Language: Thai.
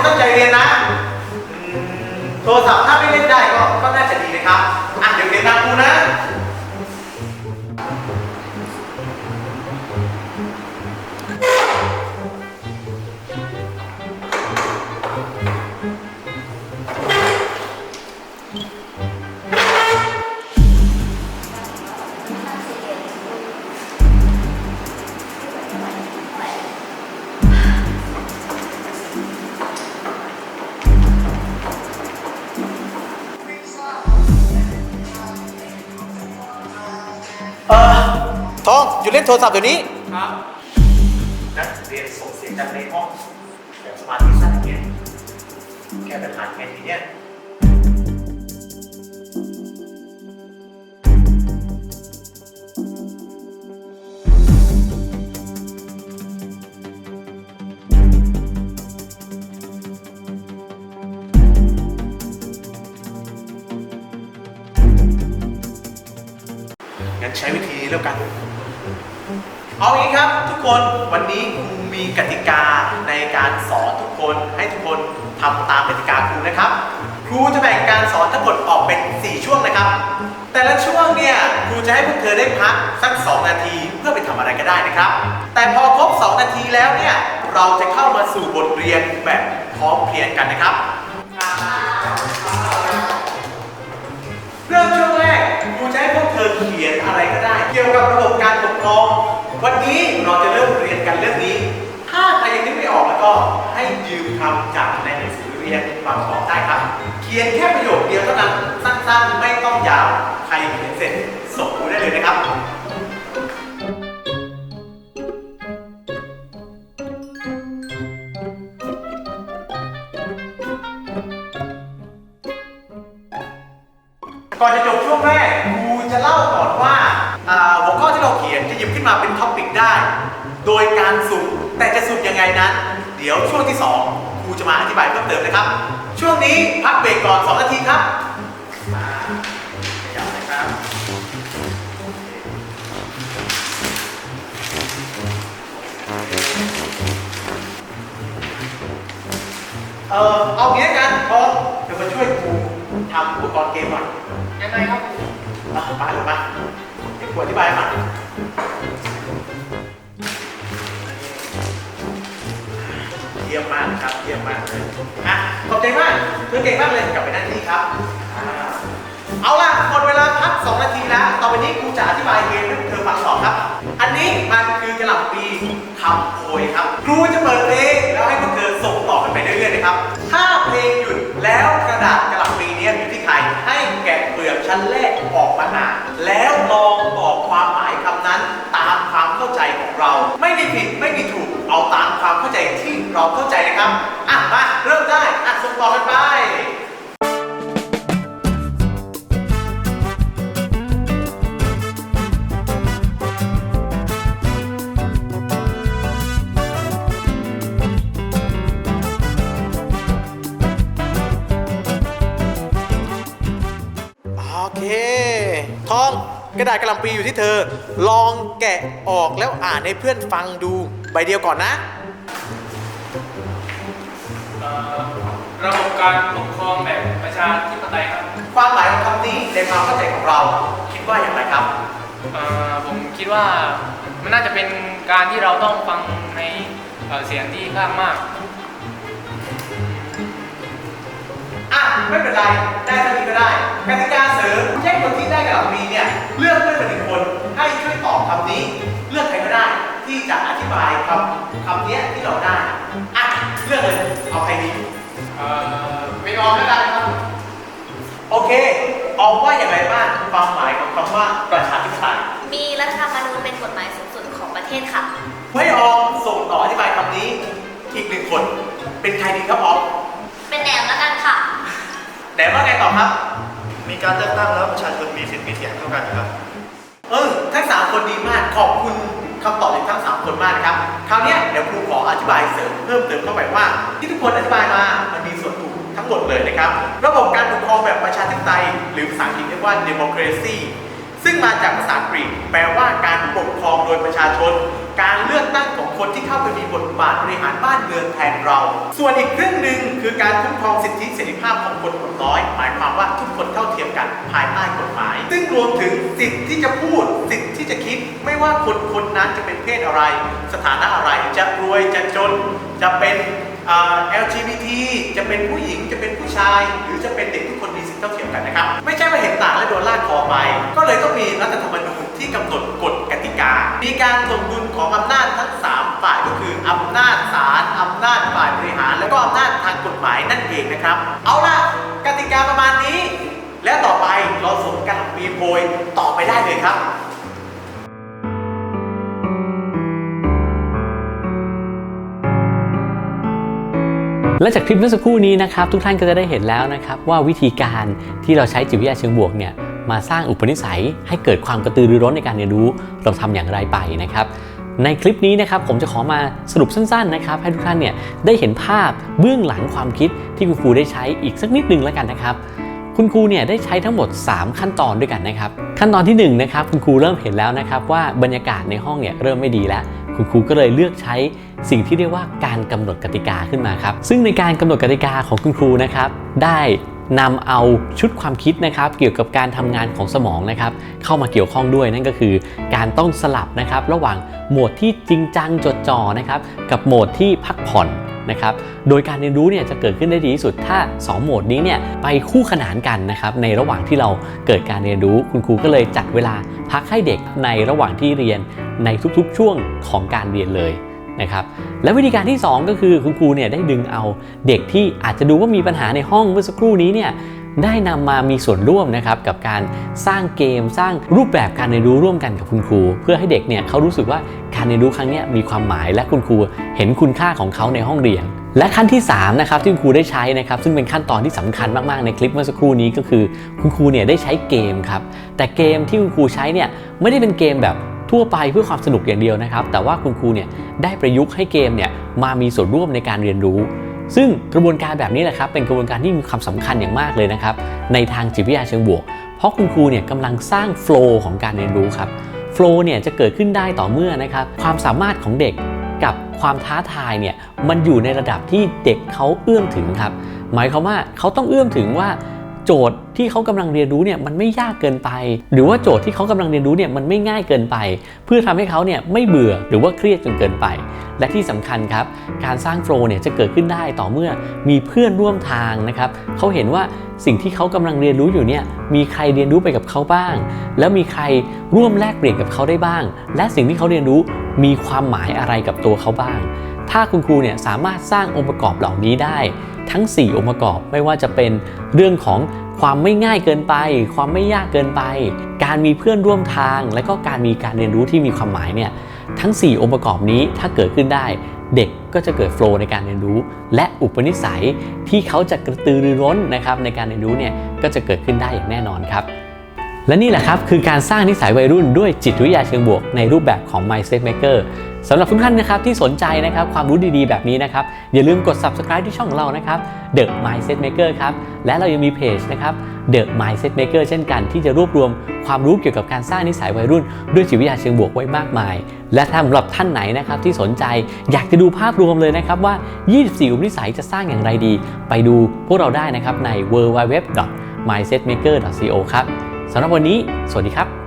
คนตั้งใจเรียนนะ โทรศัพท์ถ้าไม่เล่นได้ก็ก็น่าจะดีนะครับอะเดี๋ยวเรียนตามครูนะ องหยุดเล่นโทรศัพท์เดี๋ยวนี้ ครับนักเรียนส่งเสียงจากในห้องแบบสมาธิสั้นอย่างเงี้ยแก้ปัญหาแค่ทีเนี้ยงั้นใช้วิธีนี้แล้วกัน เอางี้ครับทุกคนวันนี้ครูมีกติกาในการสอนทุกคนให้ทุกคนทำตามกติกาครูนะครับ ครูจะแบ่งการสอนทั้งหมดออกเป็น 4 ช่วงนะครับ แต่ละช่วงเนี่ยครูจะให้พวกเธอได้พักสัก 2 นาทีเพื่อไปทำอะไรก็ได้นะครับ แต่พอครบ 2 นาทีแล้วเนี่ยเราจะเข้ามาสู่บทเรียนแบบพร้อมเพรียงกันนะครับเริ่มช่วงแรกครูจะให้พวกเธอเขียนอะไรก็ได้ เกี่ยวกับระบบการปกครอง วันนี้เราจะเริ่มเรียนกันเรื่องนี้ ถ้าใครยังนึกไม่ออกแล้วก็ให้ยืมคำจากในหนังสือเรียนมาบอกได้ครับ เขียนแค่ประโยคเดียวเท่านั้นสั้นๆ ไม่ต้องยาว ใครเขียนเสร็จส่งครูได้เลยนะครับก่อนจะจบช่วงแรกครูจะเล่าก่อนว่าอ่า หัวข้อที่เราเขียนจะหยิบขึ้นมาเป็นท็อปิกได้ โดยการสุ่มแต่จะสุ่มยังไงนั้น เดี๋ยวช่วงที่2ครูจะมาอธิบายเพิ่มเติมนะครับ ช่วงนี้พักเบรกก่อน 2 นาทีครับมาขยับนะครับเออเอางี้ละกันพอเดี๋ยวมาช่วยครูทำอุปกรณ์เกมหน่อยยังไงครับมามาลงมาเดี๋ยวครูอธิบายให้ฟังเยี่ยมมากนะครับ เยี่ยมมากเลยอะขอบใจมากเพื่อนเก่งมากเลยกลับไปนั่งที่ครับอ่าเอาล่ะหมดเวลาพัก2นาทีแล้ว ต่อไปนี้ครูจะอธิบายเกมให้เธอฟังต่อครับ อันนี้มันคือกระหล่ำปีคำโพยครับ ครูจะเปิดเพลงแล้วให้พวกเธอส่งต่อกันไปเรื่อยๆนะครับ ถ้าเพลงหยุดแล้วกระดาษกระหล่ำ ชั้นแรกออกมาอ่านแล้วลองบอกความหมายคำนั้น ตามความเข้าใจของเรา ไม่มีผิดไม่มีถูกเอาตามความเข้าใจที่เราเข้าใจนะครับอะมาเริ่มได้อะส่งต่อกันไป กระดาษกระหลำปีอยู่ที่เธอ ลองแกะออกแล้วอ่านให้เพื่อนฟังดูใบเดียวก่อนนะ เอ่อระบบการปกครองแบบประชาธิปไตยครับความหมายของคำนี้ในความเข้าใจของเรา คิดว่าอย่างไรครับ เอ่อผมคิดว่ามันน่าจะเป็นการที่เราต้องฟังในเอ่อเสียงที่ข้างมาก อะไม่เป็นไร ได้เท่านี้ก็ได้กติกาเสริมแยกคนที่ได้กระหลำปีเนี่ย เลือกเพื่อนมาหนึ่งคน ให้ช่วยตอบคำนี้ เลือกใครก็ได้ที่จะอธิบายคำคำนี้ที่เราได้ อะ เลือกเลย เอาใครดีเอ่อไม่ออกแล้วกันครับ โอเค ออกว่าอย่างไรบ้างความหมายของคำว่าประชาธิปไตย มีรัฐธรรมนูญเป็นกฎหมายสูงสุดของประเทศค่ะให้ออมส่งต่ออธิบายคำนี้ อีกหนึ่งคน เป็นใครดีครับออม เป็นแนวแล้วกันค่ะ แต่ว่าไงต่อครับ มีการเลือกตั้งแล้วประชาชนมีสิทธิ์มีเสียงเท่ากันนะครับ เออทั้งสามคนดีมากขอบคุณคำตอบจากทั้งสามคนมากนะครับคราวเนี้ยเดี๋ยวครูขออธิบายเสริมเพิ่มเติมเข้าไปว่า ที่ทุกคนอธิบายมามันมีส่วนถูกทั้งหมดเลยนะครับ ระบบการปกครองแบบประชาธิปไตย หรือภาษาอังกฤษเรียกว่า democracy ซึ่งมาจากภาษากรีกแปลว่าการปกครองโดยประชาชน การเลือกตั้งของคนที่เข้าไปมีบทบาทบริหารบ้านเมืองแทนเรา ส่วนอีกครึ่องหนึ่งคือการคุ้มครองสิทธิเสรีภาพของคนกลุ่มน้อย หมายความว่าทุกคนเท่าเทียมกันภายใต้กฎหมาย ซึ่งรวมถึงสิทธิที่จะพูด สิทธิที่จะคิด ไม่ว่าคนคนนั้นจะเป็นเพศอะไร สถานะอะไร จะรวย จะจน จะเป็นอ่า LGBT จะเป็นผู้หญิง จะเป็นผู้ชาย หรือจะเป็นเด็กทุกคนมีสิทธิเท่าเทียมกันนะครับ ไม่ใช่ว่าเห็นต่างและโดนลากคอไป ก็เลยต้องมีรัฐธรรมนูญที่กำหนดกฎกติกา มีการถ่วงดุลของอำนาจทั้ง 3 ฝ่ายก็คืออำนาจศาลอำนาจฝ่ายบริหาร และก็อำนาจทางกฎหมายนั่นเองนะครับ เอาล่ะกติกาประมาณนี้ และต่อไปเราสมกันปีโพยต่อไปได้เลยครับและจากคลิปเมื่อสักครู่นี้นะครับทุกท่านก็จะได้เห็นแล้วนะครับว่าวิธีการที่เราใช้จิตวิทยาเชิงบวกเนี่ย มาสร้างอุปนิสัยให้เกิดความกระตือรือร้นในการเรียนรู้เราทำอย่างไรไปนะครับ ในคลิปนี้นะครับผมจะขอมาสรุปสั้นๆนะครับ ให้ทุกท่านเนี่ยได้เห็นภาพเบื้องหลังความคิดที่คุณครูได้ใช้อีกสักนิดนึงแล้วกันนะครับคุณครูเนี่ยได้ใช้ทั้งหมด 3 ขั้นตอนด้วยกันนะครับ ขั้นตอนที่1นะครับคุณครูเริ่มเห็นแล้วนะครับว่าบรรยากาศในห้องเนี่ยเริ่มไม่ดีแล้ว คุณครูก็เลยเลือกใช้สิ่งที่เรียกว่าการกำหนดกติกาขึ้นมาครับซึ่งในการกำหนดกติกาของคุณครูนะครับได้ นำเอาชุดความคิดนะครับ เกี่ยวกับการทำงานของสมองนะครับ เข้ามาเกี่ยวข้องด้วยนั่นก็คือ การต้องสลับนะครับระหว่างโหมดที่จริงจังจดจ่อนะครับกับโหมดที่พักผ่อนนะครับ โดยการเรียนรู้เนี่ยจะเกิดขึ้นได้ดีที่สุดถ้า 2 โหมดนี้เนี่ยไปคู่ขนานกันนะครับในระหว่างที่เราเกิดการเรียนรู้ คุณครูก็เลยจัดเวลาพักให้เด็กในระหว่างที่เรียนในทุกๆ ช่วงของการเรียนเลย นะครับและวิธีการที่ 2 ก็คือคุณครูเนี่ยได้ดึงเอาเด็กที่อาจจะดูว่ามีปัญหาในห้องเมื่อสักครู่นี้เนี่ยได้นำมามีส่วนร่วมนะครับกับการสร้างเกมสร้างรูปแบบการเรียนรู้ร่วมกันกับคุณครู เพื่อให้เด็กเนี่ยเขารู้สึกว่าการเรียนรู้ครั้งนี้มีความหมายและคุณครูเห็นคุณค่าของเขาในห้องเรียน และขั้นที่3นะครับที่คุณครูได้ใช้นะครับซึ่งเป็นขั้นตอนที่สำคัญมากๆในคลิปเมื่อสักครู่นี้ก็คือ คุณครูเนี่ยได้ใช้เกมครับแต่เกมที่คุณครูใช้เนี่ยไม่ได้เป็นเกมแบบ ทั่วไปเพื่อความสนุกอย่างเดียวนะครับ แต่ว่าคุณครูเนี่ยได้ประยุกต์ให้เกมเนี่ยมามีส่วนร่วมในการเรียนรู้ ซึ่งกระบวนการแบบนี้แหละครับเป็นกระบวนการที่มีความสำคัญอย่างมากเลยนะครับในทางจิตวิทยาเชิงบวก เพราะคุณครูเนี่ยกำลังสร้างโฟล์ของการเรียนรู้ครับโฟล์เนี่ยจะเกิดขึ้นได้ต่อเมื่อนะครับความสามารถของเด็กกับความท้าทายเนี่ยมันอยู่ในระดับที่เด็กเขาเอื้อมถึงครับหมายความว่าเขาต้องเอื้อมถึงว่า โจทย์ที่เขากำลังเรียนรู้เนี่ยมันไม่ยากเกินไป หรือว่าโจทย์ที่เขากำลังเรียนรู้เนี่ยมันไม่ง่ายเกินไป เพื่อทำให้เขาเนี่ยไม่เบื่อหรือว่าเครียดจนเกินไป และที่สำคัญครับการสร้างโฟล์เนี่ยจะเกิดขึ้นได้ต่อเมื่อมีเพื่อนร่วมทางนะครับเขาเห็นว่าสิ่งที่เขากำลังเรียนรู้อยู่เนี่ยมีใครเรียนรู้ไปกับเขาบ้าง แล้วมีใครร่วมแลกเปลี่ยนกับเขาได้บ้าง และสิ่งที่เขาเรียนรู้มีความหมายอะไรกับตัวเขาบ้าง ถ้าคุณครูเนี่ยสามารถสร้างองค์ประกอบเหล่านี้ได้ ทั้ง 4 องค์ประกอบ ไม่ว่าจะเป็นเรื่องของความไม่ง่ายเกินไป ความไม่ยากเกินไป การมีเพื่อนร่วมทาง และก็การมีการเรียนรู้ที่มีความหมายเนี่ยทั้ง 4 องค์ประกอบนี้ถ้าเกิดขึ้นได้ เด็กก็จะเกิดโฟล์ในการเรียนรู้ และอุปนิสัยที่เขาจะกระตือรือร้นนะครับในการเรียนรู้เนี่ยก็จะเกิดขึ้นได้อย่างแน่นอนครับและนี่แหละครับคือการสร้างนิสัยวัยรุ่นด้วยจิตวิทยาเชิงบวกในรูปแบบของ Mindset Maker สำหรับทุกท่านนะครับที่สนใจนะครับความรู้ดีๆ แบบนี้นะครับอย่าลืมกด subscribe ที่ช่องของเรานะครับ The Mindset Maker ครับและเรายังมีเพจนะครับ The Mindset Maker เช่นกัน ที่จะรวบรวมความรู้เกี่ยวกับการสร้างนิสัยวัยรุ่น ด้วยจิตวิทยาเชิงบวกไว้มากมาย และถ้าสำหรับท่านไหนนะครับที่สนใจอยากจะดูภาพรวมเลยนะครับว่า 24 อุปนิสัยจะสร้างอย่างไรดี ไปดูพวกเราได้นะครับใน www.mindsetmaker.co ครับสำหรับวันนี้ สวัสดีครับ